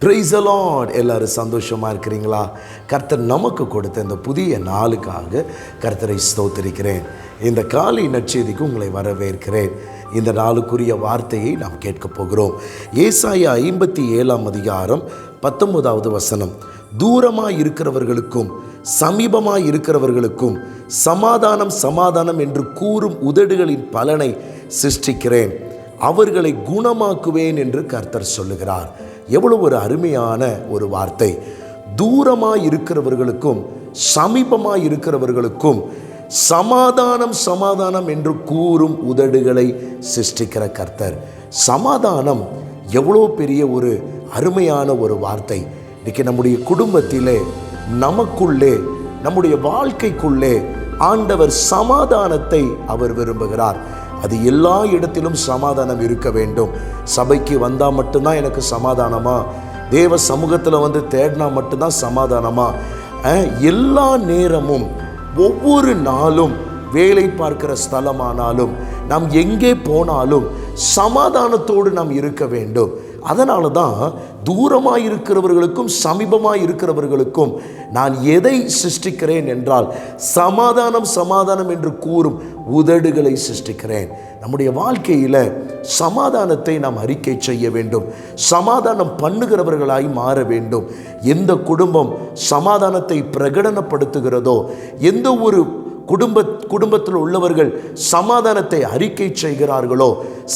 பிரைசலாட் எல்லாரும் சந்தோஷமாக இருக்கிறீங்களா? கர்த்தர் நமக்கு கொடுத்த இந்த புதிய நாளுக்காக கர்த்தரை ஸ்தோத்திருக்கிறேன். இந்த காலை நற்செய்திக்கு உங்களை வரவேற்கிறேன். இந்த நாளுக்குரிய வார்த்தையை நாம் கேட்கப் போகிறோம். ஏசாயா ஐம்பத்தி ஏழாம் அதிகாரம் பத்தொன்பதாவது வசனம். தூரமாக இருக்கிறவர்களுக்கும் சமீபமாக இருக்கிறவர்களுக்கும் சமாதானம் சமாதானம் என்று கூறும் உதடுகளின் பலனை சிருஷ்டிக்கிறேன். அவர்களை குணமாக்குவேன் என்று கர்த்தர் சொல்லுகிறார். எவ்வளவு ஒரு அருமையான ஒரு வார்த்தை. தூரமாக இருக்கிறவர்களுக்கும் சமீபமாக இருக்கிறவர்களுக்கும் சமாதானம் சமாதானம் என்று கூறும் உதடுகளை சிருஷ்டிக்கிற கர்த்தர். சமாதானம் எவ்வளோ பெரிய ஒரு அருமையான ஒரு வார்த்தை. இன்னைக்கு நம்முடைய குடும்பத்திலே நமக்குள்ளே நம்முடைய வாழ்க்கைக்குள்ளே ஆண்டவர் சமாதானத்தை அவர் விரும்புகிறார். அது எல்லா இடத்திலும் சமாதானம் இருக்க வேண்டும். சபைக்கு வந்தால் மட்டும்தான் எனக்கு சமாதானமா? தேவ சமூகத்தில் வந்து தேடினா மட்டும்தான் சமாதானமா? எல்லா நேரமும் ஒவ்வொரு நாளும் வேலை பார்க்கிற ஸ்தலமானாலும் நாம் எங்கே போனாலும் சமாதானத்தோடு நாம் இருக்க வேண்டும். அதனால தான் தூரமாக இருக்கிறவர்களுக்கும் சமீபமாக இருக்கிறவர்களுக்கும் நான் எதை சிருஷ்டிக்கிறேன் என்றால் சமாதானம் சமாதானம் என்று கூறும் உதடுகளை சிருஷ்டிக்கிறேன். நம்முடைய வாழ்க்கையில் சமாதானத்தை நாம் அறிக்கை செய்ய வேண்டும். சமாதானம் பண்ணுகிறவர்களாய் மாற வேண்டும். எந்த குடும்பம் சமாதானத்தை பிரகடனப்படுத்துகிறதோ எந்த ஒரு குடும்ப குடும்பத்தில் உள்ளவர்கள் சமாதானத்தை அறிக்கை செய்கிறார்களோ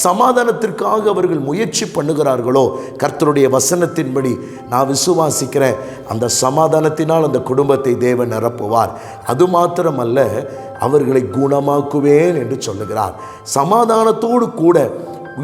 சமாதானத்திற்காக அவர்கள் முயற்சி பண்ணுகிறார்களோ கர்த்தருடைய வசனத்தின்படி நான் விசுவாசிக்கிறேன் அந்த சமாதானத்தினால் அந்த குடும்பத்தை தேவன் நிரப்புவார். அது மாத்திரமல்ல அவர்களை குணமாக்குவேன் என்று சொல்லுகிறார். சமாதானத்தோடு கூட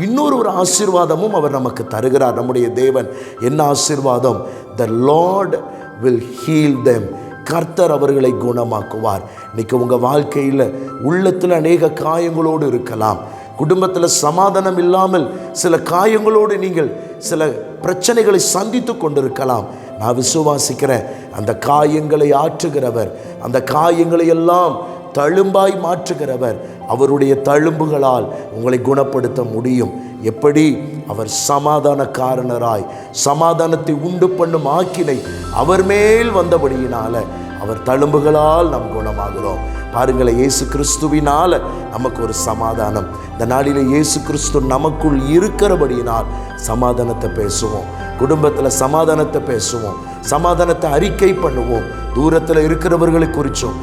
இன்னொரு ஒரு ஆசீர்வாதமும் அவர் நமக்கு தருகிறார் நம்முடைய தேவன். என்ன ஆசீர்வாதம்? The lord will heal them கர்த்தர் அவர்களை குணமாக்குவார். இன்றைக்கி உங்கள் வாழ்க்கையில் உள்ளத்தில் அநேக காயங்களோடு இருக்கலாம். குடும்பத்தில் சமாதானம் இல்லாமல் சில காயங்களோடு நீங்கள் சில பிரச்சனைகளை சந்தித்து கொண்டிருக்கலாம். நான் விசுவாசிக்கிறேன் அந்த காயங்களை ஆற்றுகிறவர் அந்த காயங்களை எல்லாம் தழும்பாய் மாற்றுகிறவர் அவருடைய தழும்புகளால் உங்களை குணப்படுத்த முடியும். எப்படி? அவர் சமாதானக்காரனராய் சமாதானத்தை உண்டு பண்ணும் ஆக்கினை அவர் மேல் வந்தபடியினால அவர் தழும்புகளால் நாம் குணமாகிறோம். பாருங்களேன் இயேசு கிறிஸ்துவினால நமக்கு ஒரு சமாதானம். இந்த நாளில் இயேசு கிறிஸ்து நமக்குள் இருக்கிறபடியினால் சமாதானத்தை பேசுவோம். குடும்பத்தில் சமாதானத்தை பேசுவோம். சமாதானத்தை அறிக்கை பண்ணுவோம். தூரத்தில் இருக்கிறவர்களை குறித்தும்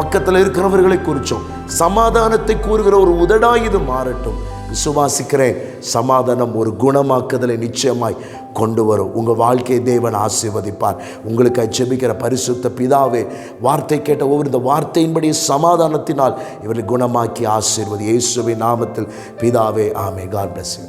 பக்கத்தில் இருக்கிறவர்களை குறித்தும் சமாதானத்தை கூறுகிற ஒரு உதடாய் இது மாறட்டும். விசுவாசிக்கிறேன் சமாதானம் ஒரு குணமாக்குதலை நிச்சயமாய் கொண்டு வரும். உங்கள் வாழ்க்கையை தேவன் ஆசீர்வதிப்பார். உங்களுக்கு ஜெபிக்கிற பரிசுத்த பிதாவே வார்த்தை கேட்ட ஒவ்வொரு இந்த வார்த்தையின்படி சமாதானத்தினால் இவரை குணமாக்கி ஆசீர்வதி. இயேசுவின் நாமத்தில் பிதாவே ஆமே காட் பிளஸ்